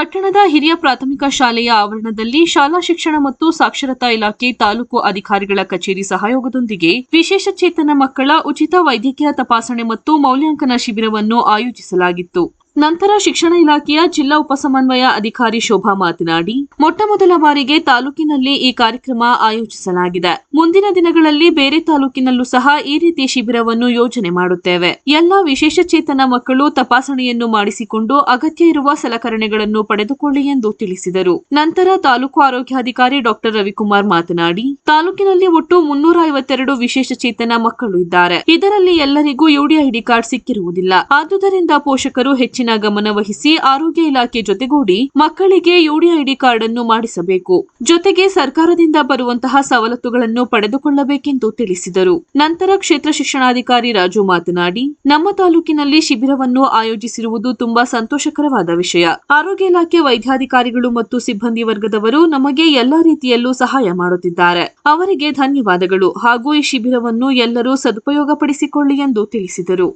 ಪಟ್ಟಣದ ಹಿರಿಯ ಪ್ರಾಥಮಿಕ ಶಾಲೆಯ ಆವರಣದಲ್ಲಿ ಶಾಲಾ ಶಿಕ್ಷಣ ಮತ್ತು ಸಾಕ್ಷರತಾ ಇಲಾಖೆ ತಾಲೂಕು ಅಧಿಕಾರಿಗಳ ಕಚೇರಿ ಸಹಯೋಗದೊಂದಿಗೆ ವಿಶೇಷ ಚೇತನ ಮಕ್ಕಳ ಉಚಿತ ವೈದ್ಯಕೀಯ ತಪಾಸಣೆ ಮತ್ತು ಮೌಲ್ಯಾಂಕನ ಶಿಬಿರವನ್ನು ಆಯೋಜಿಸಲಾಗಿತ್ತು. ನಂತರ ಶಿಕ್ಷಣ ಇಲಾಖೆಯ ಜಿಲ್ಲಾ ಉಪಸಮನ್ವಯ ಅಧಿಕಾರಿ ಶೋಭಾ ಮಾತನಾಡಿ ಮೊಟ್ಟಮೊದಲ ಬಾರಿಗೆ ತಾಲೂಕಿನಲ್ಲಿ ಈ ಕಾರ್ಯಕ್ರಮ ಆಯೋಜಿಸಲಾಗಿದೆ. ಮುಂದಿನ ದಿನಗಳಲ್ಲಿ ಬೇರೆ ತಾಲೂಕಿನಲ್ಲೂ ಸಹ ಈ ರೀತಿ ಶಿಬಿರವನ್ನು ಯೋಜನೆ ಮಾಡುತ್ತೇವೆ. ಎಲ್ಲ ವಿಶೇಷ ಚೇತನ ಮಕ್ಕಳು ತಪಾಸಣೆಯನ್ನು ಮಾಡಿಸಿಕೊಂಡು ಅಗತ್ಯ ಇರುವ ಸಲಕರಣೆಗಳನ್ನು ಪಡೆದುಕೊಳ್ಳಿ ಎಂದು ತಿಳಿಸಿದರು. ನಂತರ ತಾಲೂಕು ಆರೋಗ್ಯಾಧಿಕಾರಿ ಡಾಕ್ಟರ್ ರವಿಕುಮಾರ್ ಮಾತನಾಡಿ, ತಾಲೂಕಿನಲ್ಲಿ ಒಟ್ಟು ಮುನ್ನೂರ ಐವತ್ತೆರಡು ವಿಶೇಷ ಚೇತನ ಮಕ್ಕಳು ಇದ್ದಾರೆ. ಇದರಲ್ಲಿ ಎಲ್ಲರಿಗೂ ಯುಡಿಐಡಿ ಕಾರ್ಡ್ ಸಿಕ್ಕಿರುವುದಿಲ್ಲ. ಆದುದರಿಂದ ಪೋಷಕರು ಹೆಚ್ಚಿನ ಗಮನವಹಿಸಿ ಆರೋಗ್ಯ ಇಲಾಖೆ ಜೊತೆಗೂಡಿ ಮಕ್ಕಳಿಗೆ ಯುಡಿಐಡಿ ಕಾರ್ಡ್ ಅನ್ನು ಮಾಡಿಸಬೇಕು. ಜೊತೆಗೆ ಸರ್ಕಾರದಿಂದ ಬರುವಂತಹ ಸವಲತ್ತುಗಳನ್ನು ಪಡೆದುಕೊಳ್ಳಬೇಕೆಂದು ತಿಳಿಸಿದರು. ನಂತರ ಕ್ಷೇತ್ರ ಶಿಕ್ಷಣಾಧಿಕಾರಿ ರಾಜು ಮಾತನಾಡಿ ನಮ್ಮ ತಾಲೂಕಿನಲ್ಲಿ ಶಿಬಿರವನ್ನು ಆಯೋಜಿಸಿರುವುದು ತುಂಬಾ ಸಂತೋಷಕರವಾದ ವಿಷಯ. ಆರೋಗ್ಯ ಇಲಾಖೆ ವೈದ್ಯಾಧಿಕಾರಿಗಳು ಮತ್ತು ಸಿಬ್ಬಂದಿ ವರ್ಗದವರು ನಮಗೆ ಎಲ್ಲಾ ರೀತಿಯಲ್ಲೂ ಸಹಾಯ ಮಾಡುತ್ತಿದ್ದಾರೆ. ಅವರಿಗೆ ಧನ್ಯವಾದಗಳು. ಹಾಗೂ ಈ ಶಿಬಿರವನ್ನು ಎಲ್ಲರೂ ಸದುಪಯೋಗಪಡಿಸಿಕೊಳ್ಳಿ ಎಂದು ತಿಳಿಸಿದರು.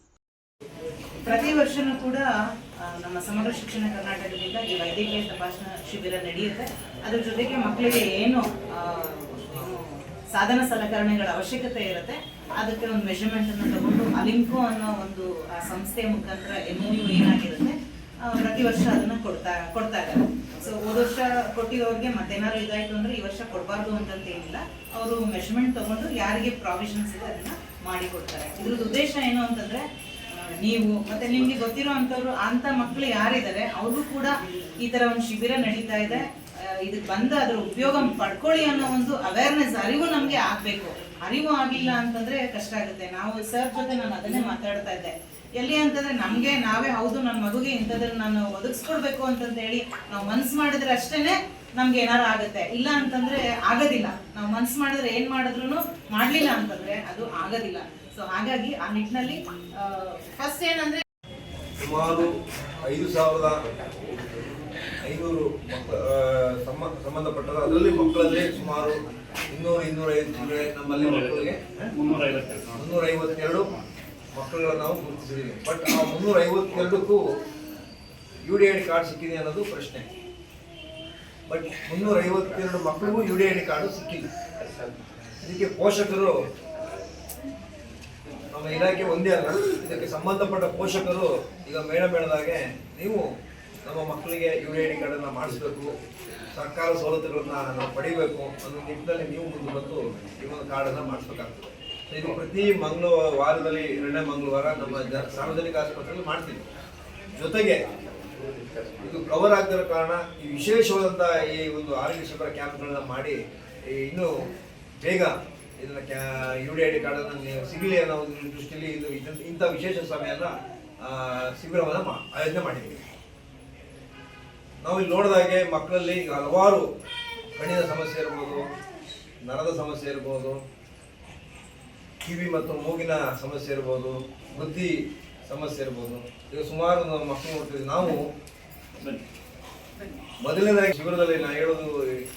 ಪ್ರತಿ ಆ, ನಮ್ಮ ಸಮಗ್ರ ಶಿಕ್ಷಣ ಕರ್ನಾಟಕದಿಂದ ಈ ವೈದ್ಯಕೀಯ ತಪಾಸಣಾ ಶಿಬಿರ ನಡೆಯುತ್ತೆ. ಅದ್ರ ಜೊತೆಗೆ ಮಕ್ಕಳಿಗೆ ಏನು ಸಾಧನ ಸಲಕರಣೆಗಳ ಅವಶ್ಯಕತೆ ಇರುತ್ತೆ, ಅದಕ್ಕೆ ಒಂದು ಮೆಷರ್ಮೆಂಟ್ ಅನ್ನು ತಗೊಂಡು ಅಲಿಂಕೋ ಅನ್ನೋ ಒಂದು, ಆ, ಸಂಸ್ಥೆಯ ಮುಖಾಂತರ ಎಂ ಯು ಏನಾಗಿರುತ್ತೆ ಪ್ರತಿ ವರ್ಷ ಅದನ್ನ ಕೊಡ್ತಾ ಕೊಡ್ತಾ ಇದ್ದಾರೆ. ಸೊ ಹೋದ ವರ್ಷ ಕೊಟ್ಟಿರೋರಿಗೆ ಮತ್ತೇನಾದ್ರು ಇದಾಯ್ತು ಅಂದ್ರೆ ಈ ವರ್ಷ ಕೊಡಬಾರ್ದು ಅಂತಂತ ಏನಿಲ್ಲ. ಅವರು ಮೆಷರ್ಮೆಂಟ್ ತಗೊಂಡು ಯಾರಿಗೆ ಪ್ರಾವಿಷನ್ಸ್ ಇದೆ ಅದನ್ನ ಮಾಡಿ ಕೊಡ್ತಾರೆ. ಇದ್ರದ್ದು ಉದ್ದೇಶ ಏನು ಅಂತಂದ್ರೆ ನೀವು ಮತ್ತೆ ನಿಮ್ಗೆ ಗೊತ್ತಿರೋ ಅಂತವ್ರು ಅಂತ ಮಕ್ಕಳು ಯಾರಿದ್ದಾರೆ, ಅವ್ರಿಗೂ ಕೂಡ ಈ ತರ ಒಂದು ಶಿಬಿರ ನಡೀತಾ ಇದೆ. ಬಂದ ಬಂದು ಅದ್ರ ಉಪಯೋಗ ಪಡ್ಕೊಳ್ಳಿ ಅನ್ನೋ ಒಂದು ಅವೇರ್ನೆಸ್ ಅರಿವು ನಮ್ಗೆ ಆಗ್ಬೇಕು. ಅರಿವು ಆಗಿಲ್ಲ ಅಂತಂದ್ರೆ ಕಷ್ಟ ಆಗುತ್ತೆ. ನಾವು ಸರ್ ಜೊತೆ ನಾನು ಅದನ್ನೇ ಮಾತಾಡ್ತಾ ಇದ್ದೆ. ಎಲ್ಲಿ ಅಂತಂದ್ರೆ ನಮ್ಗೆ ನಾವೇ ಹೌದು ನನ್ನ ಮಗುಗೆ ಇಂಥದ್ರ ನಾನು ಒದಗಿಸ್ಕೊಡ್ಬೇಕು ಅಂತಂತ ಹೇಳಿ ನಾವು ಮನ್ಸ್ ಮಾಡಿದ್ರೆ ಅಷ್ಟೇನೆ ನಮ್ಗೆ ಏನಾರು ಆಗುತ್ತೆ. ಇಲ್ಲ ಅಂತಂದ್ರೆ ಆಗೋದಿಲ್ಲ. ನಾವು ಮನ್ಸು ಮಾಡಿದ್ರೆ ಏನ್ ಮಾಡಿದ್ರು ಮಾಡ್ಲಿಲ್ಲ ಅಂತಂದ್ರೆ ಅದು ಆಗೋದಿಲ್ಲ. ಸೊ ಹಾಗಾಗಿ ಆ ನಿಟ್ಟಿನಲ್ಲಿ ಫಸ್ಟ್ ಏನಂದ್ರೆ ಸುಮಾರು ಐದು ಸಾವಿರದ ಐನೂರು ಮಕ್ಕಳ ಆ, ಸಂಬ ಸಂಬಂಧಪಟ್ಟದ ಅದರಲ್ಲಿ ಮಕ್ಕಳಲ್ಲಿ ಸುಮಾರು ಇನ್ನೂರು ಇನ್ನೂರೈದು ನಮ್ಮಲ್ಲಿ ಮಕ್ಕಳಿಗೆ ಮುನ್ನೂರ ಐವತ್ತೆರಡು ಮಕ್ಕಳುಗಳನ್ನ ನಾವು ಗುರುತಿಸಿದ್ದೀವಿ. ಬಟ್ ಆ ಮುನ್ನೂರ ಐವತ್ತೆರಡಕ್ಕೂ ಯು ಡಿ ಐ ಕಾರ್ಡ್ ಸಿಕ್ಕಿದೆ ಅನ್ನೋದು ಪ್ರಶ್ನೆ. ಬಟ್ ಮುನ್ನೂರ ಐವತ್ತೆರಡು ಮಕ್ಕಳಿಗೂ U D I D card ಸಿಕ್ಕಿಲ್ಲ ಇದಕ್ಕೆ ಪೋಷಕರು ನಮ್ಮ ಇಲಾಖೆ ಒಂದೇ ಅಲ್ಲ, ಇದಕ್ಕೆ ಸಂಬಂಧಪಟ್ಟ ಪೋಷಕರು ಈಗ ಮೇಡಮ್ ಹೇಳಿದಾಗೆ ನೀವು ನಮ್ಮ ಮಕ್ಕಳಿಗೆ ಯು ಡಿ ಐ ಡಿ ಕಾರ್ಡನ್ನು ಮಾಡಿಸ್ಬೇಕು, ಸರ್ಕಾರ ಸವಲತ್ತುಗಳನ್ನ ನಾವು ಪಡಿಬೇಕು ಅನ್ನೋ ನಿಟ್ಟಿನಲ್ಲಿ ನೀವು ಮುಂದೆ ಬಂದು ಈ ಒಂದು ಕಾರ್ಡನ್ನು ಮಾಡಿಸ್ಬೇಕಾಗ್ತದೆ. ಇದು ಪ್ರತಿ ಮಂಗಳವಾರ ವಾರದಲ್ಲಿ ಎರಡನೇ ಮಂಗಳವಾರ ನಮ್ಮ ಸಾರ್ವಜನಿಕ ಆಸ್ಪತ್ರೆಯಲ್ಲಿ ಮಾಡ್ತೀವಿ. ಜೊತೆಗೆ ಇದು ಕವರ್ ಆಗದಿರೋ ಕಾರಣ ಈ ವಿಶೇಷವಾದಂಥ ಈ ಒಂದು ಆರೋಗ್ಯ ಶಿಬಿರ ಕ್ಯಾಂಪ್ಗಳನ್ನ ಮಾಡಿ ಇನ್ನು ಬೇಗ ಇದನ್ನ ಕ್ಯಾ ಯು ಡಿ ಐ ಡಿ ಸಿಗಲಿ ಅನ್ನೋ ಒಂದು ದೃಷ್ಟಿಯಲ್ಲಿ ಇದು ಇಂಥ ವಿಶೇಷ ಸಮಯನ ಶಿಬಿರವನ್ನು ಆಯೋಜನೆ ಮಾಡಿದ್ದೀವಿ. ನಾವು ಇಲ್ಲಿ ನೋಡಿದಾಗೆ ಮಕ್ಕಳಲ್ಲಿ ಈಗ ಹಲವಾರು ಕಣ್ಣಿನ ಸಮಸ್ಯೆ ಇರ್ಬೋದು, ನರದ ಸಮಸ್ಯೆ ಇರ್ಬೋದು, ಕಿವಿ ಮತ್ತು ಮೂಗಿನ ಸಮಸ್ಯೆ ಇರ್ಬೋದು ಬುದ್ಧಿ ಸಮಸ್ಯೆ ಇರ್ಬೋದು. ಈಗ ಸುಮಾರು ಮಕ್ಕಳು ನೋಡ್ತೀವಿ ನಾವು ಮೊದಲನೇದಾಗಿ ಶಿಬಿರದಲ್ಲಿ ನಾ ಹೇಳೋದು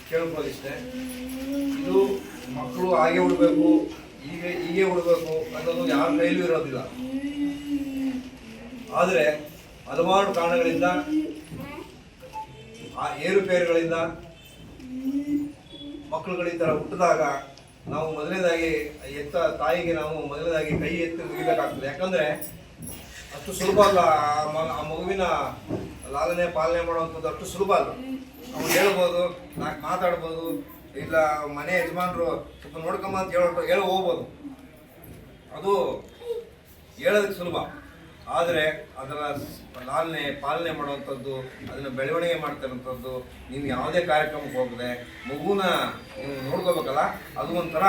ಕೇಳ್ಕೊಳ್ಳೋದಿಷ್ಟೇ ಇದು ಮಕ್ಕಳು ಹಾಗೆ ಉಡಬೇಕು ಹೀಗೆ ಹೀಗೆ ಉಡಬೇಕು ಅನ್ನೋದು ಯಾರ ಕೈಲೂ ಇರೋದಿಲ್ಲ. ಆದರೆ ಹಲವಾರು ಕಾರಣಗಳಿಂದ, ಆ ಏರುಪೇರುಗಳಿಂದ ಮಕ್ಕಳುಗಳು ಈ ಥರ ಹುಟ್ಟಿದಾಗ ನಾವು ಮೊದಲನೇದಾಗಿ ಎತ್ತ ತಾಯಿಗೆ ನಾವು ಮೊದಲನೇದಾಗಿ ಕೈ ಎತ್ತಿ ಮುಗಿಬೇಕಾಗ್ತದೆ. ಯಾಕಂದರೆ ಅಷ್ಟು ಸುಲಭ ಅಲ್ಲ ಆ ಮಗುವಿನ ಲಾಲನೆ ಪಾಲನೆ ಮಾಡುವಂಥದ್ದು ಅಷ್ಟು ಸುಲಭ ಅಲ್ಲ. ಅವ್ನು ಹೇಳ್ಬೋದು ನಾಲ್ಕು ಮಾತಾಡ್ಬೋದು, ಇಲ್ಲ ಮನೆ ಯಜಮಾನರು ಸ್ವಲ್ಪ ನೋಡ್ಕೊಂಬ ಅಂತ ಹೇಳೋ ಹೇಳಿ ಹೋಗ್ಬೋದು. ಅದು ಹೇಳೋದಕ್ಕೆ ಸುಲಭ. ಆದರೆ ಅದರ ಲಾಲನೆ ಪಾಲನೆ ಮಾಡುವಂಥದ್ದು, ಅದನ್ನು ಬೆಳವಣಿಗೆ ಮಾಡ್ತಿರೋಂಥದ್ದು ನೀವು ಯಾವುದೇ ಕಾರ್ಯಕ್ರಮಕ್ಕೆ ಹೋಗದೆ, ಮಗುನ ನೋಡ್ಕೋಬೇಕಲ್ಲ, ಅದು ಒಂಥರ,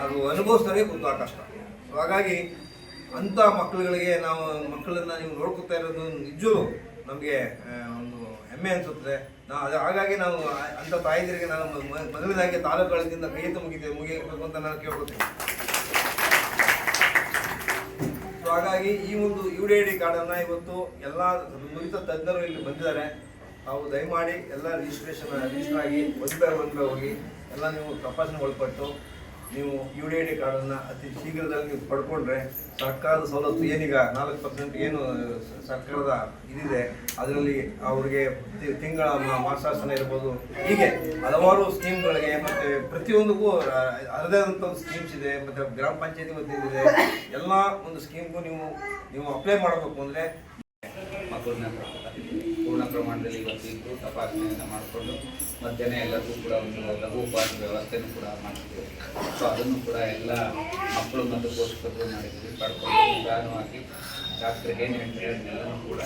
ಅದು ಅನುಭವಿಸ್ತಾರೆ ಗೊತ್ತು ಕಷ್ಟ ಹಾಗಾಗಿ ಅಂಥ ಮಕ್ಕಳುಗಳಿಗೆ ನಾವು ಮಕ್ಕಳನ್ನ ನೀವು ನೋಡ್ಕೊತಾ ಇರೋದು ನಿಜವೂ. ನಮಗೆ ಒಂದು ಹೆಮ್ಮೆ ಅನಿಸುತ್ತೆ. ನಾವು ಅದು, ಹಾಗಾಗಿ ನಾವು ಅಂಥ ತಾಯಂದಿರಿಗೆ ನಾನು ಮೊದಲನೇದಾಗಿ ತಾಲೂಕುಗಳಿಂದ ಕೈ ಮುಗಿತೇವೆ ಮುಗಿಬೇಕು ಅಂತ ನಾನು ಕೇಳ್ಕೊತೀನಿ. ಸೊ ಹಾಗಾಗಿ ಈ ಒಂದು ಯು ಡಿ ಐ ಡಿ ಕಾರ್ಡನ್ನು ಇವತ್ತು ಎಲ್ಲ ನುರಿತ ತಜ್ಞರು ಇಲ್ಲಿ ಬಂದಿದ್ದಾರೆ. ತಾವು ದಯಮಾಡಿ ಎಲ್ಲ ರಿಜಿಸ್ಟ್ರೇಷನ್ ರಿಜಿಸ್ಟರ್ ಆಗಿ, ಒಂದು ಬೈ ಹೋಗಿ ಎಲ್ಲ ನೀವು ತಪಾಸಣೆ ಒಳಪಟ್ಟು ನೀವು ಯು ಡಿ ಐ ಡಿ ಕಾರ್ಡನ್ನು ಅತಿ ಶೀಘ್ರದಲ್ಲಿ ಪಡ್ಕೊಂಡ್ರೆ ಸರ್ಕಾರದ ಸವಲತ್ತು ಏನೀಗ? ನಾಲ್ಕು ಪರ್ಸೆಂಟ್ ಏನು ಸರ್ಕಾರದ ಇದಿದೆ, ಅದರಲ್ಲಿ ಅವರಿಗೆ ತಿಂಗಳ ಮಾಸಾಸನ ಇರ್ಬೋದು. ಹೀಗೆ ಹಲವಾರು ಸ್ಕೀಮ್ಗಳಿಗೆ ಮತ್ತು ಪ್ರತಿಯೊಂದಕ್ಕೂ ಅದರದೇ ಆದಂಥ ಒಂದು ಸ್ಕೀಮ್ಸ್ ಇದೆ, ಮತ್ತು ಗ್ರಾಮ ಪಂಚಾಯತಿ ವತಿಯಿಂದ ಎಲ್ಲ ಒಂದು ಸ್ಕೀಮ್ಗೂ ನೀವು ನೀವು ಅಪ್ಲೈ ಮಾಡಬೇಕು ಅಂದರೆ ಮಕ್ಕಳನ್ನ ಪೂರ್ಣ ಪ್ರಮಾಣದಲ್ಲಿ ಇವತ್ತಿದ್ದು ತಪಾಸಣೆಯನ್ನು ಮಾಡಿಕೊಂಡು ಮಧ್ಯಾಹ್ನ ಎಲ್ಲರಿಗೂ ಕೂಡ ಒಂದು ಲಘು ಉಪವಾಸ ವ್ಯವಸ್ಥೆನೂ ಕೂಡ ಮಾಡ್ತೀವಿ. ಸೊ ಅದನ್ನು ಕೂಡ ಎಲ್ಲ ಮಕ್ಕಳು ಮತ್ತು ಪೋಷಕರು ಮಾಡಿದ್ವಿ ಪಡ್ಕೊಂಡು ನಿಧಾನವಾಗಿ ಡಾಕ್ಟರ್ ಏನು ಹೇಳ್ತಾರೆ ಅದನ್ನೆಲ್ಲನೂ ಕೂಡ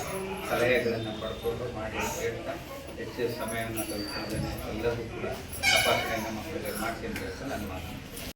ಸಲಹೆಗಳನ್ನು ಪಡ್ಕೊಂಡು ಮಾಡಿ ಹೇಳ್ತಾ ಹೆಚ್ಚು ಸಮಯವನ್ನು ತಲುಪಿದ್ದೇನೆ ಎಲ್ಲರಿಗೂ ಕೂಡ ತಪಾಸಣೆಯನ್ನು ಮಕ್ಕಳಿಗೆ ಮಾಡ್ತೀನಿ ಅಂತ ನನ್ನ ಮಾತು